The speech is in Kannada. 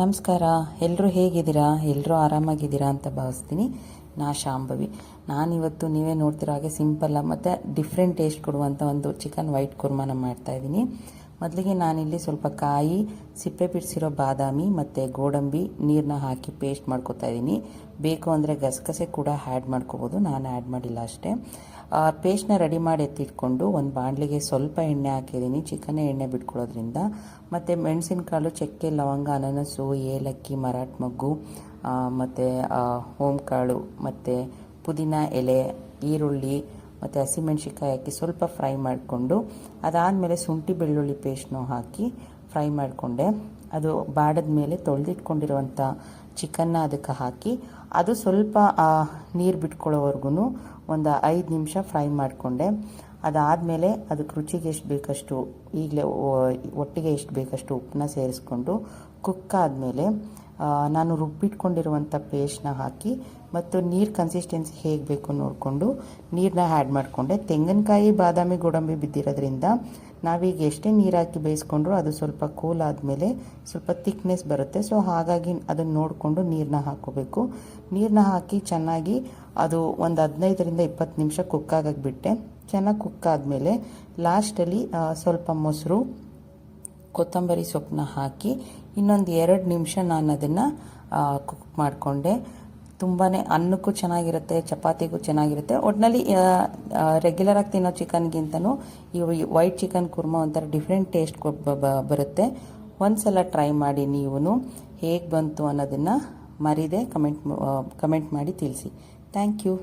ನಮಸ್ಕಾರ. ಎಲ್ಲರೂ ಹೇಗಿದ್ದೀರಾ? ಎಲ್ಲರೂ ಆರಾಮಾಗಿದ್ದೀರಾ ಅಂತ ಭಾವಿಸ್ತೀನಿ. ನಾ ಶಾಂಭವಿ. ನಾನಿವತ್ತು ನೀವೇ ನೋಡ್ತಿರೋ ಹಾಗೆ ಸಿಂಪಲ್ಲ ಮತ್ತು ಡಿಫ್ರೆಂಟ್ ಟೇಸ್ಟ್ ಕೊಡುವಂಥ ಒಂದು ಚಿಕನ್ ವೈಟ್ ಕುರ್ಮಾನ ಮಾಡ್ತಾ ಇದ್ದೀನಿ. ಮೊದಲಿಗೆ ನಾನಿಲ್ಲಿ ಸ್ವಲ್ಪ ಕಾಯಿ, ಸಿಪ್ಪೆ ಬಿಡಿಸಿರೋ ಬಾದಾಮಿ ಮತ್ತು ಗೋಡಂಬಿ ನೀರನ್ನ ಹಾಕಿ ಪೇಸ್ಟ್ ಮಾಡ್ಕೊತಾ ಇದ್ದೀನಿ. ಬೇಕು ಅಂದರೆ ಗಸಗಸೆ ಕೂಡ ಆ್ಯಡ್ ಮಾಡ್ಕೋಬೋದು. ನಾನು ಆ್ಯಡ್ ಮಾಡಿಲ್ಲ ಅಷ್ಟೇ. ಪೇಸ್ಟ್ನ ರೆಡಿ ಮಾಡಿ ಎತ್ತಿಟ್ಕೊಂಡು ಒಂದು ಬಾಣಲಿಗೆ ಸ್ವಲ್ಪ ಎಣ್ಣೆ ಹಾಕಿದ್ದೀನಿ. ಚಿಕನ್ ಎಣ್ಣೆ ಬಿಟ್ಕೊಳ್ಳೋದ್ರಿಂದ. ಮತ್ತು ಮೆಣಸಿನಕಾಳು, ಚಕ್ಕೆ, ಲವಂಗ, ಅನನಸು, ಏಲಕ್ಕಿ, ಮರಾಠ ಮಗ್ಗು ಮತ್ತು ಓಂಕಾಳು ಮತ್ತು ಪುದೀನ ಎಲೆ, ಈರುಳ್ಳಿ ಮತ್ತು ಹಸಿಮೆಣ್ಸಿಕಾಯಿ ಹಾಕಿ ಸ್ವಲ್ಪ ಫ್ರೈ ಮಾಡಿಕೊಂಡು ಅದಾದಮೇಲೆ ಶುಂಠಿ ಬೆಳ್ಳುಳ್ಳಿ ಪೇಸ್ಟ್ನು ಹಾಕಿ ಫ್ರೈ ಮಾಡಿಕೊಂಡೆ. ಅದು ಬಾಡದ ಮೇಲೆ ತೊಳೆದಿಟ್ಕೊಂಡಿರುವಂಥ ಚಿಕನ್ನ ಅದಕ್ಕೆ ಹಾಕಿ ಅದು ಸ್ವಲ್ಪ ನೀರು ಬಿಟ್ಕೊಳ್ಳೋವರೆಗೂ ಒಂದು ಐದು ನಿಮಿಷ ಫ್ರೈ ಮಾಡಿಕೊಂಡೆ. ಅದಾದಮೇಲೆ ಅದಕ್ಕೆ ರುಚಿಗೆ ಎಷ್ಟು ಬೇಕಷ್ಟು, ಈಗಲೇ ಒಟ್ಟಿಗೆ ಎಷ್ಟು ಬೇಕಷ್ಟು ಉಪ್ಪನ್ನ ಸೇರಿಸ್ಕೊಂಡು ಕುಕ್ ಆದಮೇಲೆ ನಾನು ರುಬ್ಬಿಟ್ಕೊಂಡಿರುವಂಥ ಪೇಸ್ಟ್ನ ಹಾಕಿ ಮತ್ತು ನೀರು ಕನ್ಸಿಸ್ಟೆನ್ಸಿ ಹೇಗೆ ಬೇಕು ನೋಡಿಕೊಂಡು ನೀರನ್ನ ಆ್ಯಡ್ ಮಾಡಿಕೊಂಡೆ. ತೆಂಗಿನಕಾಯಿ, ಬಾದಾಮಿ, ಗೋಡಂಬಿ ಬಿದ್ದಿರೋದ್ರಿಂದ ನಾವೀಗ ಎಷ್ಟೇ ನೀರು ಹಾಕಿ ಬೇಯಿಸ್ಕೊಂಡ್ರು ಅದು ಸ್ವಲ್ಪ ಕೂಲ್ ಆದಮೇಲೆ ಸ್ವಲ್ಪ ತಿಕ್ನೆಸ್ ಬರುತ್ತೆ. ಸೊ ಹಾಗಾಗಿ ಅದನ್ನು ನೋಡಿಕೊಂಡು ನೀರನ್ನ ಹಾಕೋಬೇಕು. ನೀರನ್ನ ಹಾಕಿ ಚೆನ್ನಾಗಿ ಅದು ಒಂದು ಹದಿನೈದರಿಂದ ಇಪ್ಪತ್ತು ನಿಮಿಷ ಕುಕ್ ಬಿಟ್ಟೆ. ಚೆನ್ನಾಗಿ ಕುಕ್ ಆದಮೇಲೆ ಲಾಸ್ಟಲ್ಲಿ ಸ್ವಲ್ಪ ಮೊಸರು ಕೊತ್ತಂಬರಿ ಸೊಪ್ಪನ್ನ ಹಾಕಿ ಇನ್ನೊಂದು ಎರಡು ನಿಮಿಷ ನಾನು ಅದನ್ನು ಕುಕ್ ಮಾಡಿಕೊಂಡೆ. ತುಂಬಾ ಅನ್ನಕ್ಕೂ ಚೆನ್ನಾಗಿರುತ್ತೆ, ಚಪಾತಿಗೂ ಚೆನ್ನಾಗಿರುತ್ತೆ. ಒಟ್ಟಿನಲ್ಲಿ ರೆಗ್ಯುಲರಾಗಿ ತಿನ್ನೋ ಚಿಕನ್ಗಿಂತನೂ ಈ ವೈಟ್ ಚಿಕನ್ ಕುರ್ಮಾ ಒಂಥರ ಡಿಫ್ರೆಂಟ್ ಟೇಸ್ಟ್ ಬರುತ್ತೆ. ಒಂದ್ಸಲ ಟ್ರೈ ಮಾಡಿ ನೀವು ಹೇಗೆ ಬಂತು ಅನ್ನೋದನ್ನು ಮರಿದೆ ಕಮೆಂಟ್ ಕಮೆಂಟ್ ಮಾಡಿ ತಿಳಿಸಿ. Thank you